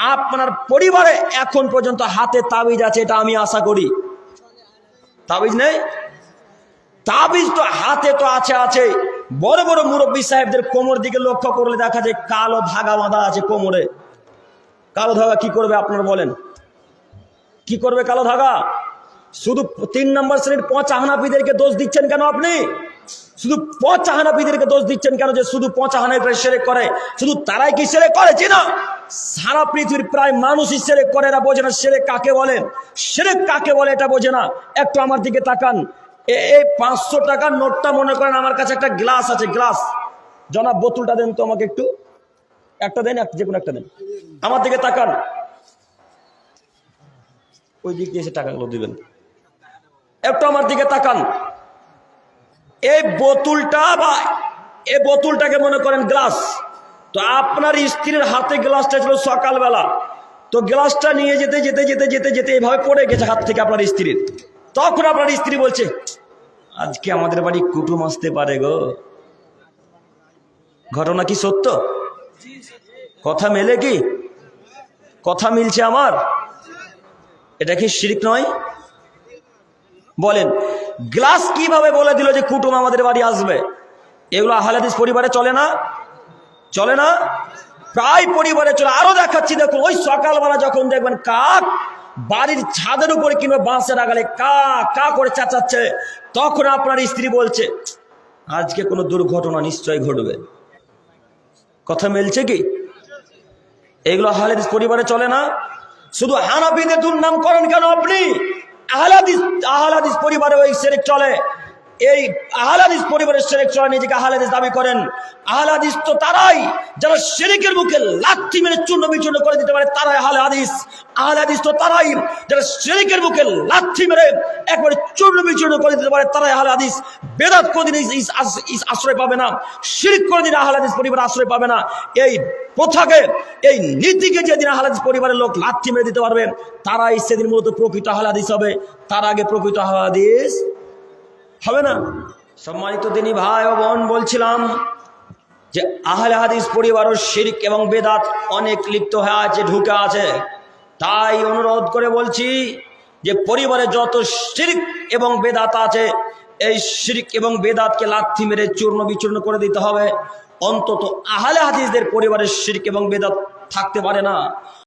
আপনার পরিবারে এখন পর্যন্ত হাতে তাবিজ আছে, এটা আমি আশা করি। তাবিজ নেই? তাবিজ তো হাতে তো আছে আছে। বড় বড় মুরব্বী সাহেবদের কোমর দিকে লক্ষ্য করলে দেখা যায় কালো ধাগা বাঁধা আছে কোমরে। কালো ধাগা কি করবে আপনার বলেন? কি করবে কালো ধাগা? শুধু তিন নম্বর শ্রেণির পচা হানাপিদেরকে দোষ দিচ্ছেন কেন আপনি? শুধু পচা হানাপিদেরকে দোষ দিচ্ছেন কেন যে শুধু পচা সেরেক করে? শুধু তারাই কি সেরেক করে? না। সারা পৃথিবীর প্রায় মানুষই সেরেক করে, এরা বোঝে না সেরেক কাকে বলে। সেরেক কাকে বলে এটা বোঝে না। একটু আমার দিকে তাকান। এই পাঁচশো টাকার নোটটা মনে করেন আমার কাছে একটা গ্লাস আছে, গ্লাস। জনাব, বোতলটা দেন তো আমাকে একটু। একটা দেন যে কোনো একটা দেন। আমার দিকে তাকান। ওই দিক দিয়ে এসে টাকাগুলো দিবেন। একটু আমার দিকে তাকান। এই বোতলটা বা এই বোতলটাকে মনে করেন গ্লাস। তো আপনার স্ত্রীর হাতে গ্লাসটা ছিল সকালবেলা। তো গ্লাসটা নিয়ে যেতে যেতে যেতে যেতে যেতে এইভাবে পড়ে গেছে হাত থেকে আপনার স্ত্রীর। তখন আপনার স্ত্রী বলছে, আজকে আমাদের বাড়ি কুটুম আসতে পারে গো। ঘটনা কি সত্য? কথা মেলে কি? কথা মিলছে আমার। এটা কি শিরিক নয়? বলেন, গ্লাস কীভাবে বলে দিল যে কুটুম আমাদের বাড়ি আসবে? এগুলো আহলাদিস পরিবারে চলে না? চলে না? প্রায় পরিবারে চলে। আরও দেখাচ্ছি, দেখুন, ওই সকালবেলা যখন দেখবেন কাক বাড়ির ছাদের উপরে কিংবা বাঁশের আগালে কা কা করে চাচাচ্ছে, তখন আপনার স্ত্রী বলছে, আজকে কোনো দুর্ঘটনা নিশ্চয় ঘটবে। কথা মিলছে কি? এগুলো আহলাদিস পরিবারে চলে না? শুধু হানাফিদের দুর্নাম করেন কেন আপনি? আহলাদিস আহলাদিস পরিবারে ওই সেরে চলে। এই আহলাদিস পরিবারের সেরেক চলে নিজেকে আহলাদিস দাবি করেন। আহলাদিস তো তারাই, যারা শেরিকের মুখে লাথি মেরে চূর্ণ বিচূর্ণ করে দিতে পারে, তারাই আহলে হাদিস আহলে হাদিস তো তারাই, যারা শেরিকের মুখে লাথি মেরে একবারে চূর্ণ বিচূর্ণ করে দিতে পারে, তারাই আহলে হাদিস বেদাত কোনদিন আশ্রয় পাবে না। শিরিক কোনদিন আহলে হাদিস পরিবার আশ্রয় পাবে না। এই প্রথাকে, এই নীতিকে যেদিন আহলাদিস পরিবারের লোক লাথি মেরে দিতে পারবে, তারাই সেদিন মূলত প্রকৃত আহলাদিস হবে। তার আগে প্রকৃত আহলাদিস হবে না। সম্মানিত তিনি ভাই ও বোন, বলছিলাম যে আহলে হাদিস পরিবার ও শিরিক এবং বেদাত অনেক লিপ্ত হয়ে আছে, ঢুকে আছে। তাই অনুরোধ করে বলছি যে পরিবারে যত শিরিক এবং বেদাত আছে, এই শিরিক এবং বেদাতকে লাথি মেরে চূর্ণ বিচূর্ণ করে দিতে হবে। অন্তত আহলে হাদিসদের পরিবারের শিরিক এবং বেদাত থাকতে পারে না।